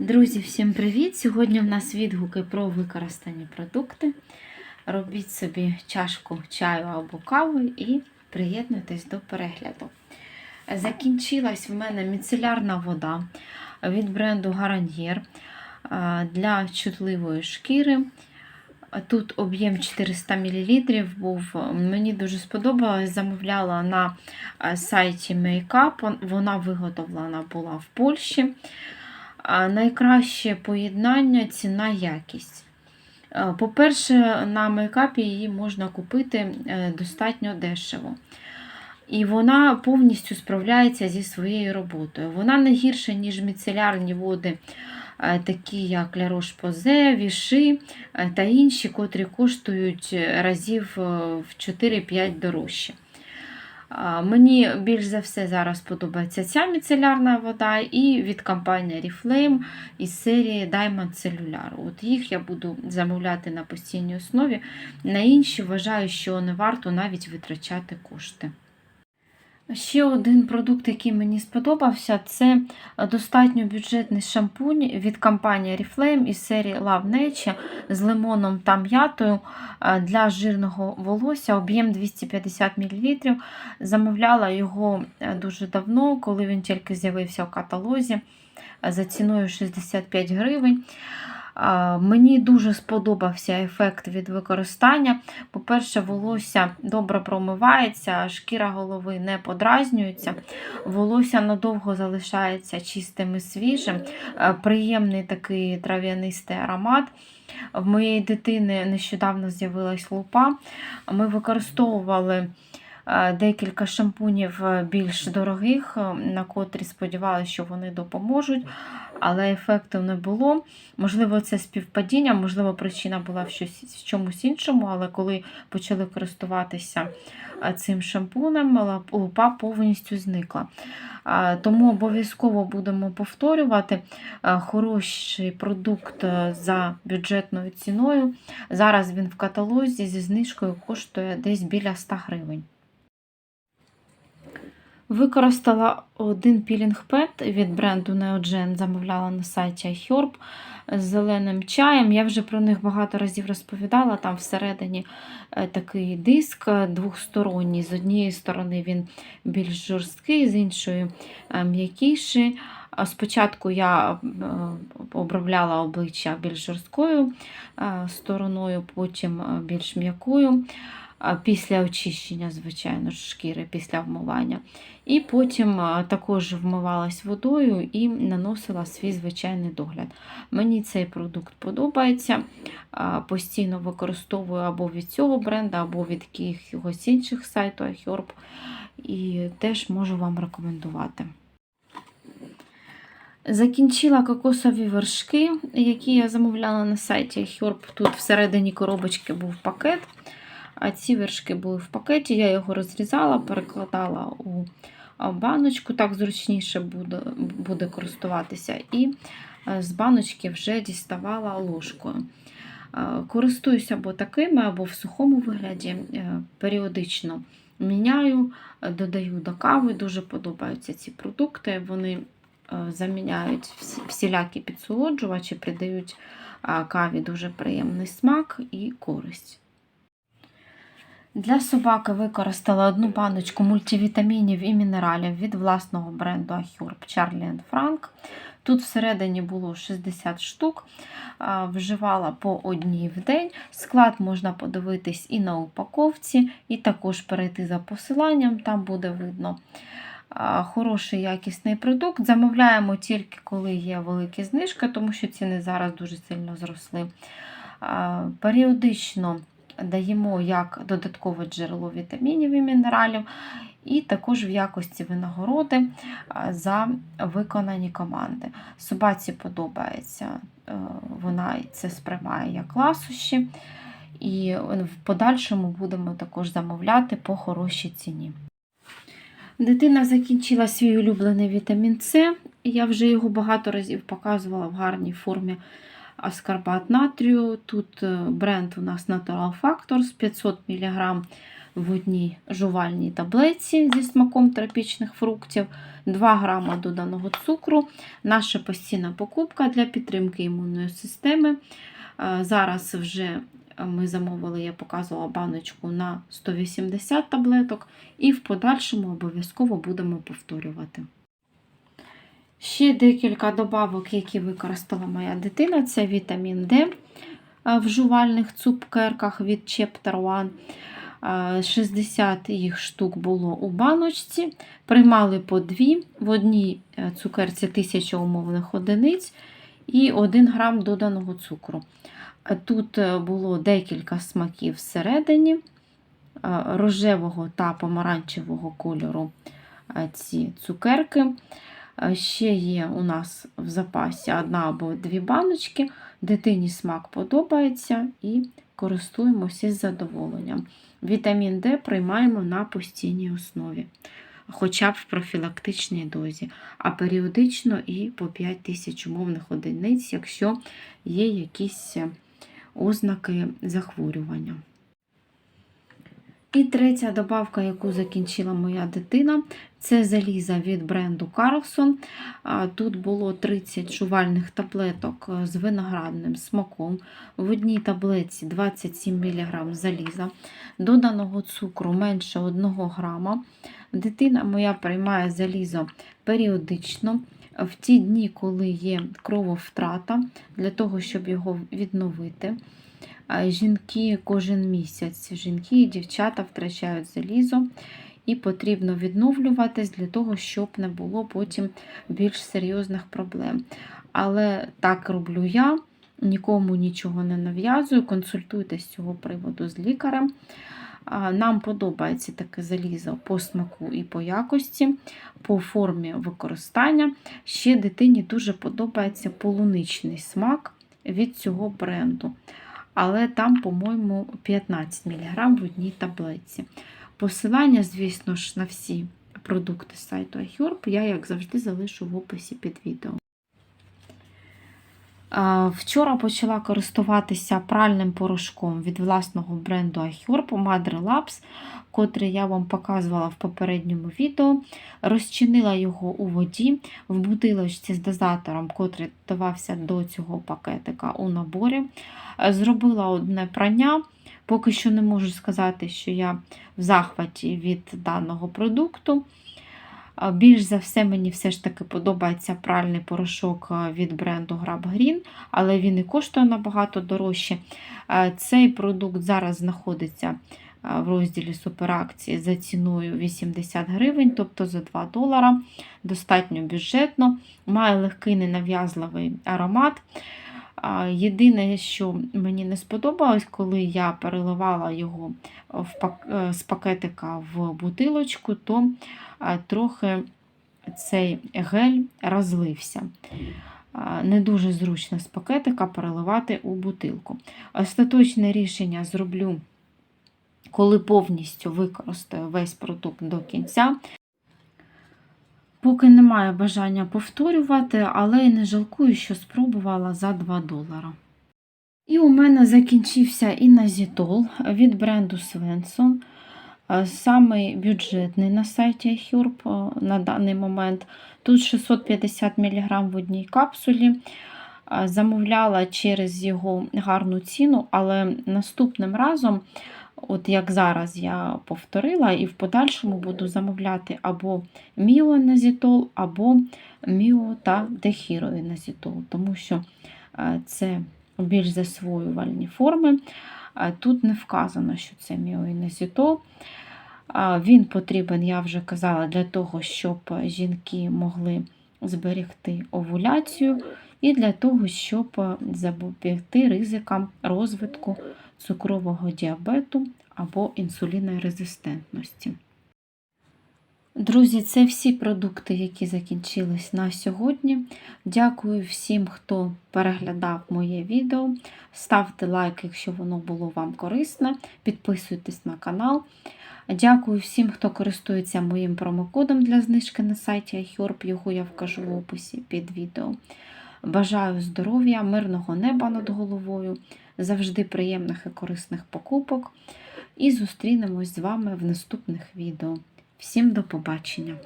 Друзі, всім привіт! Сьогодні в нас відгуки про використані продукти. Робіть собі чашку чаю або кави і приєднуйтесь до перегляду. Закінчилась в мене міцелярна вода від бренду Garnier для чутливої шкіри. Тут об'єм 400 мл був. Мені дуже сподобалось. Замовляла на сайті Makeup. Вона виготовлена була в Польщі. Найкраще поєднання ціна якість. Е, По-перше, на мейкапі її можна купити е, достатньо дешево. І вона повністю справляється зі своєю роботою. Вона не гірша, ніж міцелярні води, е, такі як La Roche-Posay, Віши та інші, котрі коштують разів в 4-5 дорожче. Мені більш за все зараз подобається ця міцелярна вода і від компанії Reflame із серії Diamond Cellular. От їх я буду замовляти на постійній основі. На інші вважаю, що не варто навіть витрачати кошти. Ще один продукт, який мені сподобався, це достатньо бюджетний шампунь від компанії Reflame із серії Love Nature з лимоном та м'ятою для жирного волосся, об'єм 250 мл. Замовляла його дуже давно, коли він тільки з'явився в каталозі за ціною 65 гривень. Мені дуже сподобався ефект від використання. По-перше, волосся добре промивається, шкіра голови не подразнюється, волосся надовго залишається чистим і свіжим, приємний такий трав'янистий аромат. В моєї дитини нещодавно з'явилась лупа. Ми використовували декілька шампунів більш дорогих, на котрі сподівалися, що вони допоможуть, але ефекту не було. Можливо, це співпадіння, можливо, причина була в, щось, в чомусь іншому, але коли почали користуватися цим шампунем, лупа повністю зникла. Тому обов'язково будемо повторювати хороший продукт за бюджетною ціною. Зараз він в каталозі зі знижкою коштує десь біля 100 гривень. Використала один пілінг-пет від бренду Neogen, замовляла на сайті iHerb з зеленим чаєм. Я вже про них багато разів розповідала. Там всередині е, такий диск двохсторонній. З однієї сторони він більш жорсткий, з іншої е, м'якіший. Спочатку я е, обробляла обличчя більш жорсткою стороною, потім більш м'якою після очищення, звичайно, шкіри, після вмивання. І потім також вмивалась водою і наносила свій звичайний догляд. Мені цей продукт подобається. Постійно використовую або від цього бренду, або від якихось інших сайту iHerb. І теж можу вам рекомендувати. Закінчила кокосові вершки, які я замовляла на сайті iHerb. Тут всередині коробочки був пакет. А ці вершки були в пакеті, я його розрізала, перекладала у баночку, так зручніше буде буде користуватися. І е, з баночки вже діставала ложкою. Е, користуюся або такими, або в сухому вигляді, е, періодично міняю, додаю до кави. Дуже подобаються ці продукти. Вони заміняють всілякі підсолоджувачі, придають каві дуже приємний смак і користь. Для собаки використала одну баночку мультивітамінів і мінералів від власного бренду Ahurb Charlie Frank. Тут всередині було 60 штук, вживала по одній в день. Склад можна подивитись і на упаковці, і також перейти за посиланням, там буде видно. Хороший якісний продукт. Замовляємо тільки, коли є великі знижки, тому що ціни зараз дуже сильно зросли. Періодично даємо як додаткове джерело вітамінів і мінералів, і також в якості винагороди за виконані команди. Собаці подобається, е, вона це сприймає як ласощі, і в подальшому будемо також замовляти по хорошій ціні. Дитина закінчила свій улюблений вітамін С. Я вже його багато разів показувала в гарній формі аскарбат натрію. Тут е, бренд у нас Natural Factors 500 мг в одній жувальній таблетці зі смаком тропічних фруктів 2 грама доданого цукру. Наша постійна покупка для підтримки імунної системи. Е, Зараз вже ми замовили, я показувала баночку на 180 таблеток, і в подальшому обов'язково будемо повторювати. Ще декілька добавок, які використала моя дитина, це вітамін Д в жувальних цукерках від Chapter One. 60 їх штук було у баночці. Приймали по дві. В одній е, цукерці 1000 умовних одиниць і 1 грам доданого цукру. Тут е, було декілька смаків всередині е, рожевого та помаранчевого кольору ці цукерки. Ще є у нас в запасі одна або дві баночки. Дитині смак подобається і користуємося із задоволенням. Вітамін Д приймаємо на постійній основі, хоча б в профілактичній дозі, а періодично і по 5 тисяч умовних одиниць, якщо є якісь ознаки захворювання. І третя добавка, яку закінчила моя дитина, це заліза від бренду Carlson. Тут було 30 жувальних таблеток з виноградним смаком. В одній таблетці 27 мг заліза, доданого цукру менше 1 грама. Дитина моя приймає залізо періодично. В ті дні, коли є крововтрата, для того, щоб його відновити. Жінки кожен місяць, жінки і дівчата втрачають залізо, і потрібно відновлюватись для того, щоб не було потім більш серйозних проблем. Але так роблю я, нікому нічого не нав'язую, консультуйтесь з цього приводу з лікарем. Нам подобається таке залізо по смаку і по якості, по формі використання. Ще дитині дуже подобається полуничний смак від цього бренду але там, по-моєму, 15 мг в одній таблетці. Посилання, звісно ж, на всі продукти сайту iHerb я, як завжди, залишу в описі під відео. Вчора почала користуватися пральним порошком від власного бренду iHerb Madre Labs, котрий я вам показувала в попередньому відео. Розчинила його у воді в бутилочці з дозатором, котрий давався до цього пакетика у наборі. Зробила одне прання. Поки що не можу сказати, що я в захваті від даного продукту. Більш за все, мені все ж таки подобається пральний порошок від бренду Grab Green, але він і коштує набагато дорожче. Цей продукт зараз знаходиться в розділі суперакції за ціною 80 гривень, тобто за 2 долара. Достатньо бюджетно, має легкий ненав'язливий аромат. Єдине, що мені не сподобалось, коли я переливала його е, з пакетика в бутилочку, то трохи цей гель розлився. Не дуже зручно з пакетика переливати у бутилку. Остаточне рішення зроблю, коли повністю використаю весь продукт до кінця. Поки немає бажання повторювати, але й не жалкую, що спробувала за 2 долара. І у мене закінчився іназітол від бренду Svensson. Самий бюджетний на сайті iHerb на даний момент. Тут 650 мг в одній капсулі. Замовляла через його гарну ціну, але наступним разом От як зараз я повторила, і в подальшому буду замовляти або міоеназітол, або міо та дехіроеназітол, тому що е, це більш засвоювальні форми. Тут не вказано, що це міоеназітол. Він потрібен, я вже казала, для того, щоб жінки могли зберегти овуляцію, і для того, щоб запобігти ризикам розвитку цукрового діабету або інсулінорезистентності. Друзі, це всі продукти, які закінчились на сьогодні. Дякую всім, хто переглядав моє відео. Ставте лайк, якщо воно було вам корисне. Підписуйтесь на канал. Дякую всім, хто користується моїм промокодом для знижки на сайті iHerb, його я вкажу в описі під відео. Бажаю здоров'я, мирного неба над головою, завжди приємних і корисних покупок. І зустрінемось з вами в наступних відео. Всім до побачення!